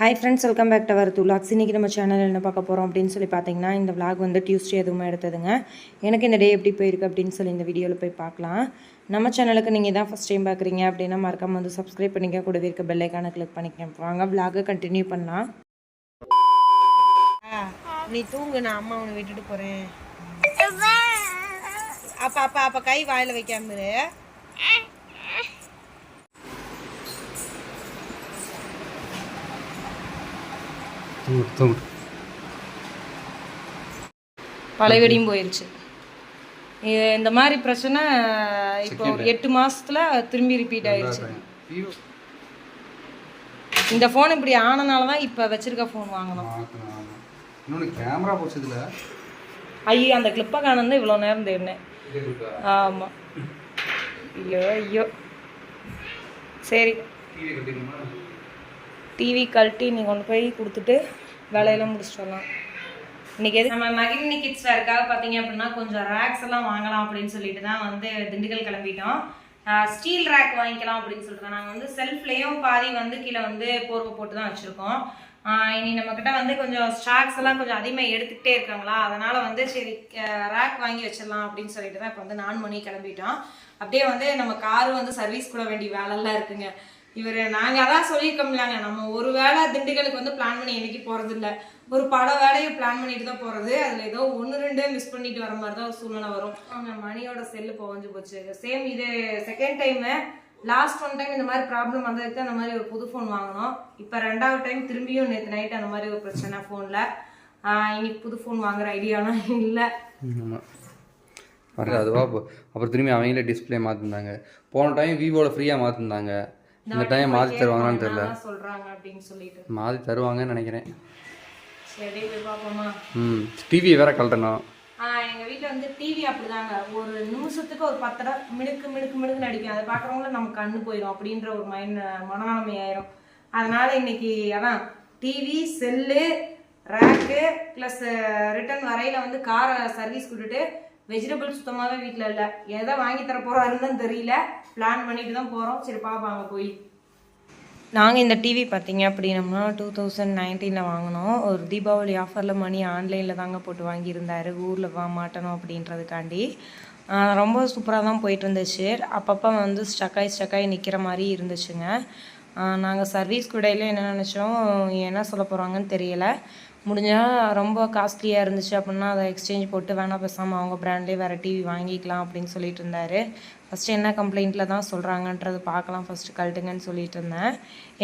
Hi friends welcome back to our துலாக்ஸ் இன்றைக்கி நம்ம channel என்ன பார்க்க போகிறோம் அப்படின்னு சொல்லி பார்த்தீங்கன்னா இந்த vlog வந்து டியூஸ்டே எதுவுமே எடுத்ததுங்க. எனக்கு இந்த டே எப்படி போயிருக்கு அப்படின்னு சொல்லி இந்த வீடியோவில் போய் பார்க்கலாம். நம்ம சேனலுக்கு நீங்கள் தான் ஃபஸ்ட் டைம் பார்க்குறீங்க அப்படின்னா மறக்காமல் வந்து சப்ஸ்கிரைப் பண்ணிக்க கூடவே இருக்க பெல்லைக்கான கிளிக் பண்ணிக்க. வாங்க vlog கண்டினியூ பண்ணலாம். நீ தூங்கு நான் அம்மா உன்னை விட்டுட்டு போகிறேன் அப்பா அப்பா அப்பா கை வாயில் வைக்காம பழையபடியும் போயிருச்சு. இந்த மாதிரி பிரச்சனை இப்போ ஒரு எட்டு மாசத்துல திரும்பி ரிப்பீட் ஆயிருச்சு. இந்த ஃபோன் இப்படி ஆனனால தான் இப்போ வச்சிருக்க ஃபோன் வாங்கணும். இன்னொன்று கேமரா போச்சு இதில் ஐயோ அந்த கிளிப்பை காணந்து இவ்வளோ நேரம் தேடினேன். ஆமாம் ஐயோ ஐயோ. சரி. டிவி கழட்டி நீ கொண்டு போய் கொடுத்துட்டு வேலையெல்லாம் முடிச்சுட்டு வரலாம். இன்றைக்கி எது? நம்ம மகிழ்னி கிட்ஸ் இருக்காக பார்த்தீங்க அப்படின்னா கொஞ்சம் ரேக்ஸ் எல்லாம் வாங்கலாம் அப்படின்னு சொல்லிட்டு தான் வந்து திண்டுக்கல் கிளம்பிட்டோம். ஸ்டீல் ரேக் வாங்கிக்கலாம் அப்படின்னு சொல்லிட்டு நாங்கள் வந்து செல்ஃப்லேயும் பாதி வந்து கீழே வந்து போர்வை போட்டு தான் வச்சுருக்கோம். இனி நம்மக்கிட்ட வந்து கொஞ்சம் ஸ்டாக்ஸ் எல்லாம் கொஞ்சம் அதிகமாக எடுத்துக்கிட்டே இருக்காங்களா? அதனால் வந்து சரி ரேக் வாங்கி வச்சிடலாம் அப்படின்னு சொல்லிட்டு தான் இப்போ வந்து நான் மணி கிளம்பிட்டோம். அப்படியே வந்து நம்ம காரு வந்து சர்வீஸ் கூட வேண்டிய வேலைலாம் இருக்குங்க. இவர் நாங்கள் அதான் சொல்லியிருக்கோம்லாங்க. நம்ம ஒரு வேளை திண்டுக்கலுக்கு வந்து பிளான் பண்ணி என்னைக்கு போகிறது இல்லை. ஒரு பல வேலையை பிளான் பண்ணிட்டு தான் போகிறது அதில் ஏதோ ஒன்று ரெண்டு மிஸ் பண்ணிட்டு வர மாதிரி தான் ஒரு சூழ்நிலை வரும். அவங்க மணியோட செல்லு புகஞ்சு போச்சு. சேம் இது second time last one time இந்த மாதிரி ப்ராப்ளம் வந்ததுக்கு தான் அந்த மாதிரி ஒரு புது ஃபோன் வாங்கினோம். இப்போ ரெண்டாவது டைம் திரும்பியும் நேற்று நைட் அந்த மாதிரி ஒரு பிரச்சனை ஃபோனில் இன்னைக்கு புது ஃபோன் வாங்குற ஐடியாலாம் இல்லை. அதுவா அப்புறம் திரும்பி அவங்களே டிஸ்பிளே மாற்றிருந்தாங்க போன டைம் விவோவில் ஃப்ரீயாக மாற்றிருந்தாங்க இந்த டைம் மாற்றி தருவாங்களான்னு தெரியல. சொல்கிறாங்க அப்படின்னு சொல்லிட்டு. மாற்றி தருவாங்கன்னு நினைக்கிறேன். சரி போய் பார்ப்போமா? ம் டிவி வேற கழட்டணும். ஆஹ் எங்க வீட்ல வந்து டிவி அப்படிதாங்க. ஒரு நிமிஷத்துக்கு ஒரு பத்து தடவை மினுக்கு மினுக்கு மினுக்கு நடிக்கும் அதை பார்க்குறவங்கள நம்ம கண்ணு போயிடும். அப்படின்ற ஒரு மைண்ட் மனநிலைமை ஆயிரும். அதனால இன்னைக்கு அதான் டிவி செல்லு ரேக்கு ப்ளஸ் ரிட்டர்ன் வரையில வந்து காரை சர்வீஸ் விட்டுட்டு வெஜிடபிள் சுத்தமாகவே வீட்டில் இல்லை. எதை வாங்கி தர போகிறாருன்னு தெரியல. பிளான் பண்ணிட்டு தான் போகிறோம் சரி பார்ப்பாங்க போய். நாங்கள் இந்த டிவி பார்த்தீங்க அப்படின்னம்னா டூ தௌசண்ட் நைன்டீனில் வாங்கினோம். ஒரு தீபாவளி ஆஃபரில் மணி ஆன்லைனில் தாங்க போட்டு வாங்கியிருந்தாரு. ஊரில் வா மாட்டணும் அப்படின்றதுக்காண்டி. ரொம்ப சூப்பராக தான் போயிட்டு இருந்துச்சு. அப்பப்போ வந்து ஸ்டக்காய் ஸ்டக்காய் நிற்கிற மாதிரி இருந்துச்சுங்க. நாங்கள் சர்வீஸ் கூடையில என்ன நினச்சோம். என்ன சொல்ல போகிறாங்கன்னு தெரியலை. முடிஞ்சால் ரொம்ப காஸ்ட்லியாக இருந்துச்சு அப்படின்னா அதை எக்ஸ்சேஞ்ச் போட்டு வேணால் பேசாமல் அவங்க பிராண்ட்லேயே வேறு டிவி வாங்கிக்கலாம் அப்படின்னு சொல்லிட்டு இருந்தார். ஃபஸ்ட்டு என்ன கம்ப்ளைண்ட்டில் தான் சொல்கிறாங்கன்றது பார்க்கலாம். ஃபஸ்ட்டு கழட்டுங்கன்னு சொல்லிட்டு இருந்தேன்.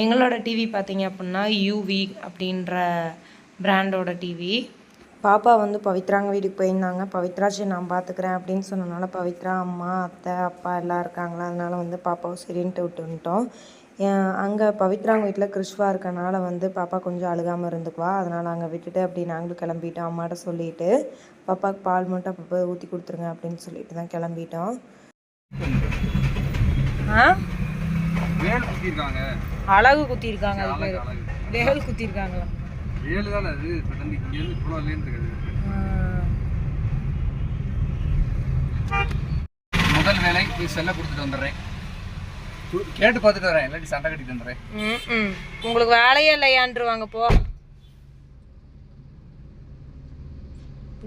எங்களோட டிவி பார்த்தீங்க அப்படின்னா யூவி அப்படின்ற பிராண்டோட டிவி பாப்பா வந்து பவித்ராங்க வீட்டுக்கு போயிருந்தாங்க. பவித்ரா நான் பார்த்துக்கிறேன் அப்படின்னு சொன்னனால பவித்ரா அம்மா அத்தை அப்பா எல்லாம் இருக்காங்களா? அதனால் வந்து பாப்பாவை சரின்ட்டு விட்டு வந்துட்டோம் அங்கே பவித்ராங்க வீட்டில் கிறிஸ்வா இருக்கனால வந்து பாப்பா கொஞ்சம் அழுகாமல் இருந்துக்குவா. அதனால் அங்கே விட்டுட்டு அப்படி நாங்களும் கிளம்பிட்டோம். அம்மாட்ட சொல்லிட்டு பாப்பாவுக்கு பால் மட்டும் அப்பப்போ ஊற்றி கொடுத்துருங்க அப்படின்னு சொல்லிட்டு தான் கிளம்பிட்டோம். அழகு குத்திருக்காங்க வேல் குத்திருக்காங்களா தானே அது? இவ்வளோ இருக்குது முதல் வேலை போய் செல்ல கொடுத்துட்டு வந்துடுறேன். கேட்டு பார்த்துட்டு வரேன். இல்லாட்டி சண்டை கட்டிட்டு வந்துடுறேன். ம் உங்களுக்கு வேலையே இல்லையான்ருவாங்க போ.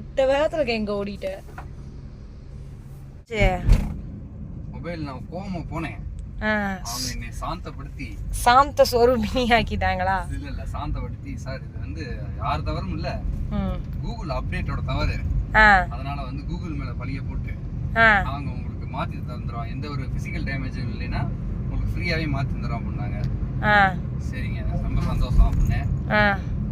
இந்த வேகத்துல எங்க ஓடிட்ட? சே மொபைல் நான் கோவமா போனேன். அவங்க என்னை சாந்தப்படுத்தி சாந்த சொரூபினி ஆக்கிட்டாங்களா இல்ல இல்ல சாந்தப்படுத்தி. சார் இது வந்து யார் தவறும் இல்ல. கூகுள் அப்டேட்டோட தவறு. அதனால வந்து கூகுள் மேல பழிய போட்டு அவங்க உங்களுக்கு மாத்தி தந்துடும் எந்த ஒரு பிசிக்கல் டேமேஜும் இல்லைன்னா உங்களுக்கு ஃப்ரீயாவே மாத்தி தந்துடும் அப்படின்னாங்க. சரிங்க ரொம்ப சந்தோஷம் அப்படின்னேன் ஆ.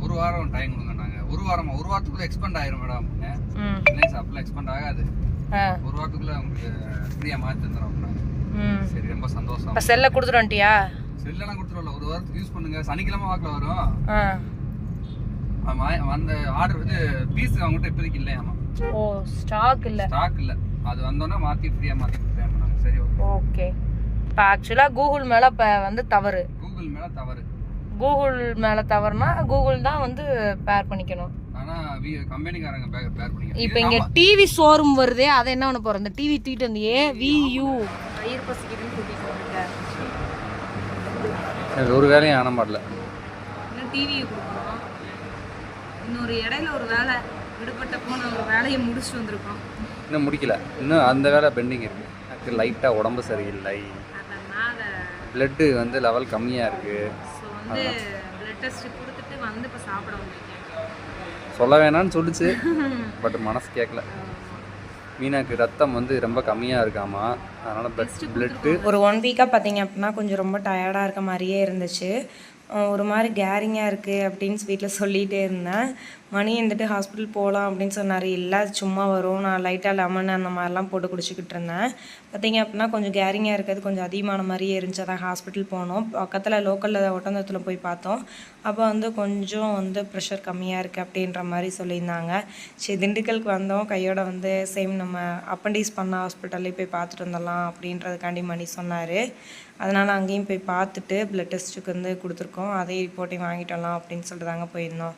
ஒரு வாரம் டைம் கொடுங்கன்னாங்க. ஒரு வாரமா ஒரு வாரத்துக்குள்ள எக்ஸ்பெண்ட் ஆயிரும் மேடம் அப்படின்னேன் ம். இல்லை சார் எக்ஸ்பெண்ட் ஆகாது. ஒரு வாரத்துக்குள்ள உங்களுக்கு ஃப்ரீயா மாத்தி தந்துடும் அப்படின்னாங்க. சரி ரொம்ப சந்தோஷம். இப்போ செல்லை கொடுத்துட்டு வந்துட்டியா? செல்லெல்லாம் ஒரு வாரத்துக்கு யூஸ் பண்ணுங்க. சனிக்கிழமை வாக்கில் வரும். ஆமா அந்த ஆர்டர் வந்து பீஸ் அவங்ககிட்ட இப்போதைக்கு இல்லையாமா ஓ ஸ்டாக் இல்லை. ஸ்டாக் இல்ல. அது வந்தோடனே மாத்தி ஃப்ரீயா மாத்தி அப்படின்னாங்க. சரி ஓகே ஓகே. இப்போ ஆக்சுவலாக கூகுள் மேலே இப்போ வந்து தவறு. கூகுள் மேல தவறு. கூகுள் மேலே தவறுனா கூகுள் தான் வந்து பேர் பண்ணிக்கணும். ஆனா வி கம்பெனிக்காரங்க பேர் பேர் பண்ணிக்க இப்போ இங்கே டிவி ஷோரூம் வருதே அதை என்ன பண்ண போகிறோம் இந்த டிவி தூக்கிட்டு வந்தியே வியூ வயிறு பசிக்குதுன்னு கூட்டிட்டு வந்துட்டேன் ஒரு வேலையும் ஆன மாட்டல. டிவியை கொடுக்கணும். இன்னொரு இடையில ஒரு வேலை விடுபட்ட போன ஒரு வேலையை முடிச்சுட்டு வந்திருக்கோம். இன்னும் முடிக்கல. இன்னும் அந்த வேலை பெண்டிங் இருக்கு. எனக்கு லைட்டாக உடம்பு சரியில்லை. பிளட்டு வந்து லெவல் கம்மியாக இருக்குது ஸோ வந்து பிளட் டெஸ்ட் கொடுத்துட்டு வந்து இப்போ சாப்பிட சொல்ல வேணாம்னு சொல்லுச்சு. பட் மனசு கேட்கல மீனாக்கு ரத்தம் வந்து ரொம்ப கம்மியாக இருக்காமா? அதனால் பிளட் பிளட்டு ஒரு ஒன் வீக்காக பார்த்தீங்க அப்படின்னா கொஞ்சம் ரொம்ப டயர்டாக இருக்க மாதிரியே இருந்துச்சு. ஒரு மாதிரி கேரிங்காக இருக்குது அப்படின்னு வீட்டில் சொல்லிகிட்டே இருந்தேன். மணி வந்துட்டு ஹாஸ்பிட்டல் போகலாம் அப்படின்னு சொன்னார். இல்லை சும்மா வரும். நான் லைட்டாக லெமன் அந்த மாதிரிலாம் போட்டு குடிச்சிக்கிட்டு இருந்தேன். பார்த்தீங்க அப்படின்னா கொஞ்சம் கேரிங்காக இருக்கிறது கொஞ்சம் அதிகமான மாதிரியே இருந்துச்சு. அதான் ஹாஸ்பிட்டல் போனோம். பக்கத்தில் லோக்கலில் ஒட்டந்தத்தில் போய் பார்த்தோம். அப்போ வந்து கொஞ்சம் வந்து ப்ரெஷர் கம்மியாக இருக்குது அப்படின்ற மாதிரி சொல்லியிருந்தாங்க. சரி திண்டுக்கலுக்கு வந்தோம். கையோட வந்து சேம் நம்ம அப்பண்டிஸ் பண்ண ஹாஸ்பிட்டல்லே போய் பார்த்துட்டு வந்துடலாம் அப்படின்றதுக்காண்டி மணி சொன்னார். அதனால் அங்கேயும் போய் பார்த்துட்டு பிளட் டெஸ்ட்டுக்கு வந்து கொடுத்துருக்கோம். அதே ரிப்போர்ட்டையும் வாங்கிட்டு வரலாம் அப்படின்னு சொல்லிட்டு தாங்க போயிருந்தோம்.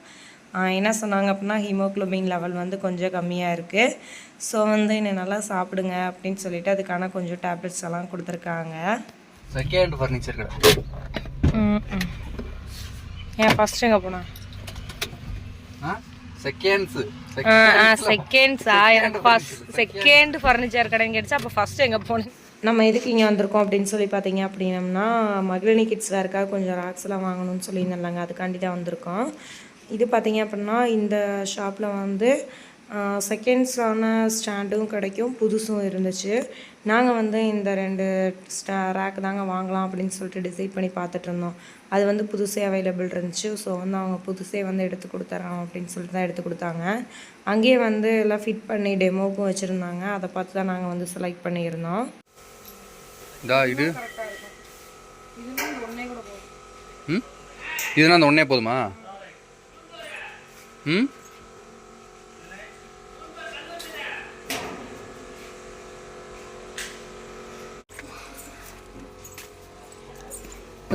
என்ன சொன்னாங்க அப்படின்னா ஹீமோக்ளோபின் லெவல் வந்து கொஞ்சம் கம்மியாக இருக்குது ஸோ வந்து என்னை நல்லா சாப்பிடுங்க அப்படின்னு சொல்லிட்டு அதுக்கான கொஞ்சம் டேப்லெட்ஸ் எல்லாம் கொடுத்துருக்காங்க. செகண்ட் ஃபர்னிச்சர் கடை. ஏன் ஃபஸ்ட்டு எங்கே போனா? செகண்ட்ஸு செகண்ட்ஸா எனக்கு ஃபர்ஸ்ட் செகண்ட் ஃபர்னிச்சர் கடைன்னு கேட்டுச்சு அப்போ ஃபர்ஸ்ட் எங்கே போனேன்? நம்ம எதுக்கு இங்கே வந்திருக்கோம் அப்படின்னு சொல்லி பார்த்தீங்க அப்படின்னம்னா மகிழினி கிட்ஸ் வேறுக்காக கொஞ்சம் ராக்ஸ் எல்லாம் வாங்கணும்னு சொல்லியிருந்தாங்க அதுக்காண்டி தான் வந்திருக்கோம். இது பார்த்தீங்க அப்படின்னா இந்த ஷாப்பில் வந்து செகண்ட்ஸான ஸ்டாண்டும் கிடைக்கும். புதுசும் இருந்துச்சு. நாங்கள் வந்து இந்த ரெண்டு ஸ்டா ரேக் தாங்க வாங்கலாம் அப்படின்னு சொல்லிட்டு டிசைட் பண்ணி பார்த்துட்டு இருந்தோம். அது வந்து புதுசே அவைலபிள் இருந்துச்சு. ஸோ வந்து அவங்க புதுசே வந்து எடுத்து கொடுத்துறோம் அப்படின்னு சொல்லிட்டு தான் எடுத்து கொடுத்தாங்க. அங்கேயே வந்து எல்லாம் ஃபிட் பண்ணி டெமோக்கும் வச்சுருந்தாங்க. அதை பார்த்து தான் நாங்கள் வந்து செலக்ட் பண்ணியிருந்தோம். இதா? இது ம்? இதுனா அந்த ஒன்றே போதுமா? ம்?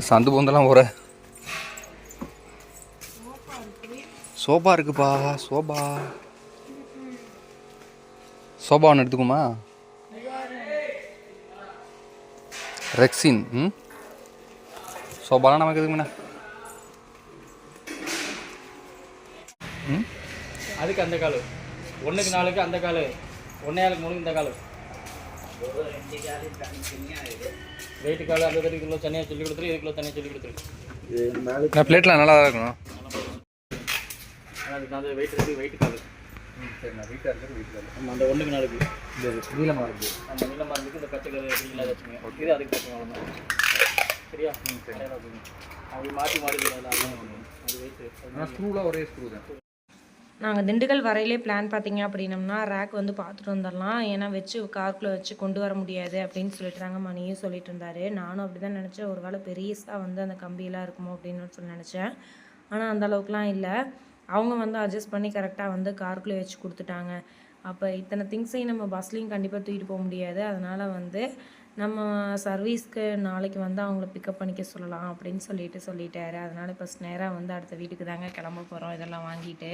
சந்து பூந்தெல்லாம் போகிற சோபா இருக்குப்பா சோபா சோபா ஒன்று எடுத்துக்குமா? ரெக்ஸின் ம்? சோபாலாம் நமக்கு எதுக்குண்ணா ம்? அதுக்கு அந்த காலு. ஒன்றுக்கு நாலுக்கு அந்த காலு. ஒன்றே ஆளுக்கு மூணுக்கு இந்த காலு. வெயிட்டு காலு அந்த ஒரு கிலோ தனியாக சொல்லி கொடுத்துரு இது கிலோ தனியாக சொல்லி கொடுத்துரு நான் பிளேட்லாம் நல்லா தான் இருக்கணும். அதுக்கு அந்த வெயிட் இருக்குது வெயிட் காலு. சரி நான் வீட்டில் இருக்கிறது வீட்டில் நம்ம அந்த ஒன்றுக்கு நாலுக்கு இந்த நீளமாக இருக்குது அந்த நீள மருந்துக்கு இந்த பச்சை கலர் எப்படிங்களா வச்சுங்க இது அதுக்கு பச்சை அவ்வளோதான் சரியா? அவங்க மாற்றி மாற்றி அது வெயிட்டு ஆனால் ஸ்க்ரூலாம் ஒரே ஸ்க்ரூ தான். நாங்கள் திண்டுக்கல் வரையிலே பிளான் பார்த்தீங்க அப்படின்னம்னா ரேக் வந்து பார்த்துட்டு வந்துடலாம். ஏன்னா வச்சு காருக்குள்ளே வச்சு கொண்டு வர முடியாது அப்படின்னு சொல்லிட்டு தாங்க மணியும் சொல்லிட்டு இருந்தாரு. நானும் அப்படி தான் நினச்சேன். ஒரு வேளை பெரியஸாக வந்து அந்த கம்பியெல்லாம் இருக்குமோ அப்படின்னு சொல்லி நினச்சேன். ஆனால் அந்த அளவுக்குலாம் இல்லை. அவங்க வந்து அட்ஜஸ்ட் பண்ணி கரெக்டாக வந்து காருக்குள்ளே வச்சு கொடுத்துட்டாங்க. அப்போ இத்தனை திங்ஸையும் நம்ம பஸ்லேயும் கண்டிப்பாக தூக்கிட்டு போக முடியாது. அதனால் வந்து நம்ம சர்வீஸ்க்கு நாளைக்கு வந்து அவங்கள பிக்கப் பண்ணிக்க சொல்லலாம் அப்படின்னு சொல்லிட்டு சொல்லிட்டாரு. அதனால் இப்போ நேராக வந்து அடுத்த வீட்டுக்கு தாங்க கிளம்ப போகிறோம் இதெல்லாம் வாங்கிட்டு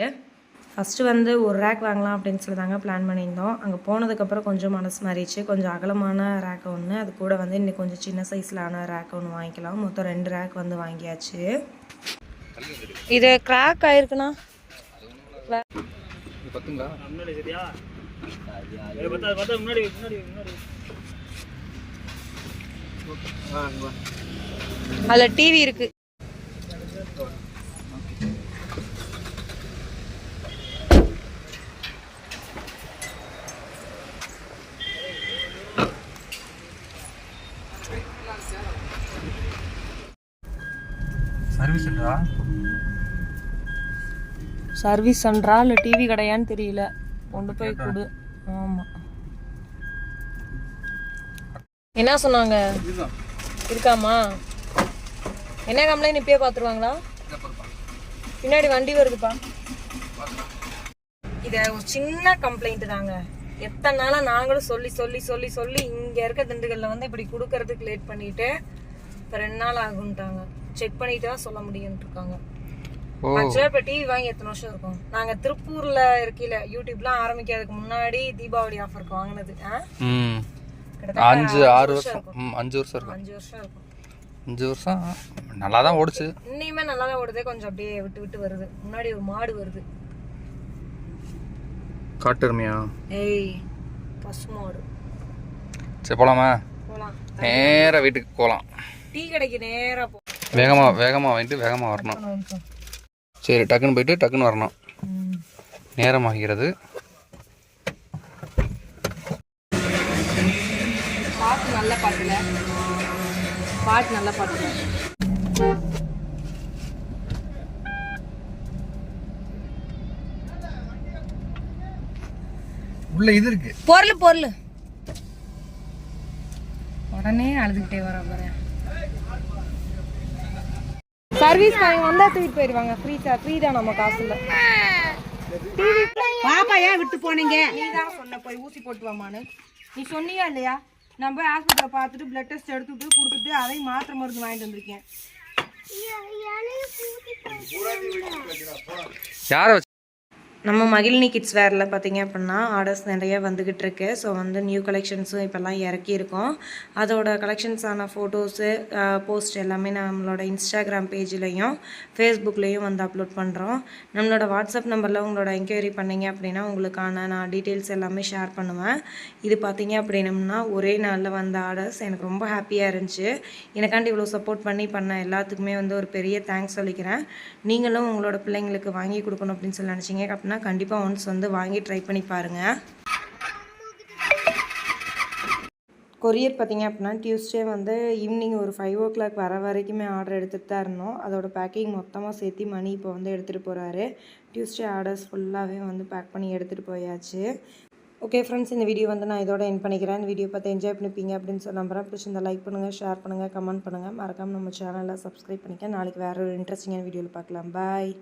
ஃபஸ்ட்டு வந்து ஒரு ரேக் வாங்கலாம் அப்படின்னு சொல்லி தாங்க பிளான் பண்ணியிருந்தோம். அங்கே போனதுக்கப்புறம் கொஞ்சம் மனசு மாறிடுச்சு. கொஞ்சம் அகலமான ரேக் ஒன்று அது கூட வந்து இன்னும் கொஞ்சம் சின்ன சைஸ்லான ரேக் ஒன்று வாங்கிக்கலாம். மொத்தம் ரெண்டு ரேக் வந்து வாங்கியாச்சு. இது கிராக் ஆயிருக்குண்ணா. அதில் டிவி இருக்கு சர்வீஸ் சென்டரா சர்வீஸ் சென்டரா இல்லை டிவி கடையான்னு தெரியல. கொண்டு போய் கொடு. ஆமாம் என்ன சொன்னாங்க? இருக்காமா என்ன கம்ப்ளைண்ட் இப்பயே பார்த்துருவாங்களா பின்னாடி வண்டி வருதுப்பா. இது ஒரு சின்ன கம்ப்ளைண்ட் தாங்க. எத்தனை நாளாக நாங்களும் சொல்லி சொல்லி சொல்லி சொல்லி இங்கே இருக்க திண்டுக்கல்ல வந்து இப்படி கொடுக்கறதுக்கு லேட் பண்ணிட்டு இப்போ ரெண்டு நாள் ஆகுன்ட்டாங்க செக் பண்ணிட்டு தான் சொல்ல முடியும்னு இருக்காங்க. ஆக்சுவலாக இப்போ டிவி வாங்கி எத்தனை வருஷம் இருக்கும்? நாங்கள் திருப்பூரில் இருக்கையில யூடியூப்லாம் ஆரம்பிக்கிறதுக்கு முன்னாடி தீபாவளி ஆஃபருக்கு வாங்கினது. அஞ்சு ஆறு வருஷம் அஞ்சு வருஷம் இருக்கும். அஞ்சு வருஷம் இருக்கும். அஞ்சு வருஷம் நல்லா தான் ஓடுச்சு. இன்னையுமே நல்லா தான் ஓடுதே கொஞ்சம் அப்படியே விட்டு விட்டு வருது. முன்னாடி ஒரு மாடு வருது. காட்டுருமையா ஏய் பசு மாடு. சரி போலாமா? போலாம். நேராக வீட்டுக்கு போகலாம் டீ கடைக்கு நேரா போ வேகமாக வேகமாக வாங்கிட்டு வேகமாக வரணும். சரி டக்குன்னு போயிட்டு டக்குன்னு வரணும். நேரமாகிறது. பாட்டு நல்ல பாட்டுல. பாட்டு நல்ல பாட்டுல. உள்ள இது இருக்கு. பொருள் பொருள். உடனே அழுதுகிட்டே வர போறேன் சர்வீஸ் வாங்கி வந்தா தூக்கிட்டு போயிருவாங்க. ஃப்ரீ சார் ஃப்ரீ தான் நம்ம காசு இல்ல பாப்பா ஏன் விட்டு போனீங்க? நீ தான் சொன்ன போய் ஊசி போட்டு வாமான்னு நீ சொன்னியா இல்லையா? நான் போய் ஹாஸ்பிட்டலில் பார்த்துட்டு பிளட் டெஸ்ட் எடுத்துட்டு கொடுத்துட்டு அதையும் மாத்திரை மருந்து வாங்கிட்டு வந்திருக்கேன். யாரை நம்ம மகிழினி கிட்ஸ் வேரில் பார்த்தீங்க அப்படின்னா ஆர்டர்ஸ் நிறைய வந்துக்கிட்டு இருக்கு. ஸோ வந்து நியூ கலெக்ஷன்ஸும் இப்போல்லாம் இறக்கியிருக்கோம் அதோட கலெக்ஷன்ஸான ஃபோட்டோஸு போஸ்ட் எல்லாமே நம்மளோட இன்ஸ்டாகிராம் பேஜ்லேயும் ஃபேஸ்புக்லேயும் வந்து அப்லோட் பண்ணுறோம் நம்மளோட வாட்ஸ்அப் நம்பரில் உங்களோட என்கொயரி பண்ணீங்க அப்படின்னா உங்களுக்கான நான் டீட்டெயில்ஸ் எல்லாமே ஷேர் பண்ணுவேன். இது பார்த்தீங்க அப்படின்னம்னா ஒரே நாளில் வந்த ஆர்டர்ஸ் எனக்கு ரொம்ப ஹாப்பியாக இருந்துச்சு. எனக்காண்டி இவ்வளோ சப்போர்ட் பண்ணி பண்ண எல்லாத்துக்குமே வந்து ஒரு பெரிய தேங்க்ஸ் சொல்லிக்கிறேன். நீங்களும் உங்களோட பிள்ளைங்களுக்கு வாங்கி கொடுக்கணும் அப்படின்னு சொல்லி நினச்சிங்க. அப்படின்னா கண்டிப்பாக ஒன்ஸ் வந்து வாங்கி ட்ரை பண்ணி பாருங்கள் கொரியர் பார்த்தீங்க அப்படின்னா டியூஸ்டே வந்து ஈவினிங் ஒரு ஃபைவ் ஓ கிளாக் வர வரைக்குமே ஆர்டர் எடுத்துகிட்டு தான் இருந்தோம். அதோட பேக்கிங் மொத்தமாக சேர்த்து மணி இப்போ வந்து எடுத்துகிட்டு போகிறாரு டியூஸ்டே ஆர்டர்ஸ் ஃபுல்லாகவே வந்து பேக் பண்ணி எடுத்துகிட்டு போயாச்சு. ஓகே ஃப்ரெண்ட்ஸ் இந்த வீடியோ வந்து நான் இதோட என் பண்ணிக்கிறேன். இந்த வீடியோ பார்த்து என்ஜாய் பண்ணிப்பீங்க அப்படின்னு சொல்லி நம்புறேன் பிடிச்சிருந்தா லைக் பண்ணுங்கள் ஷேர் பண்ணுங்கள் கமெண்ட் பண்ணுங்கள் மறக்காமல் நம்ம சேனலில் சப்ஸ்கிரைப் பண்ணிக்க. நாளைக்கு வேறு ஒரு இன்ட்ரெஸ்டிங்கான வீடியோவில் பார்க்கலாம். பாய்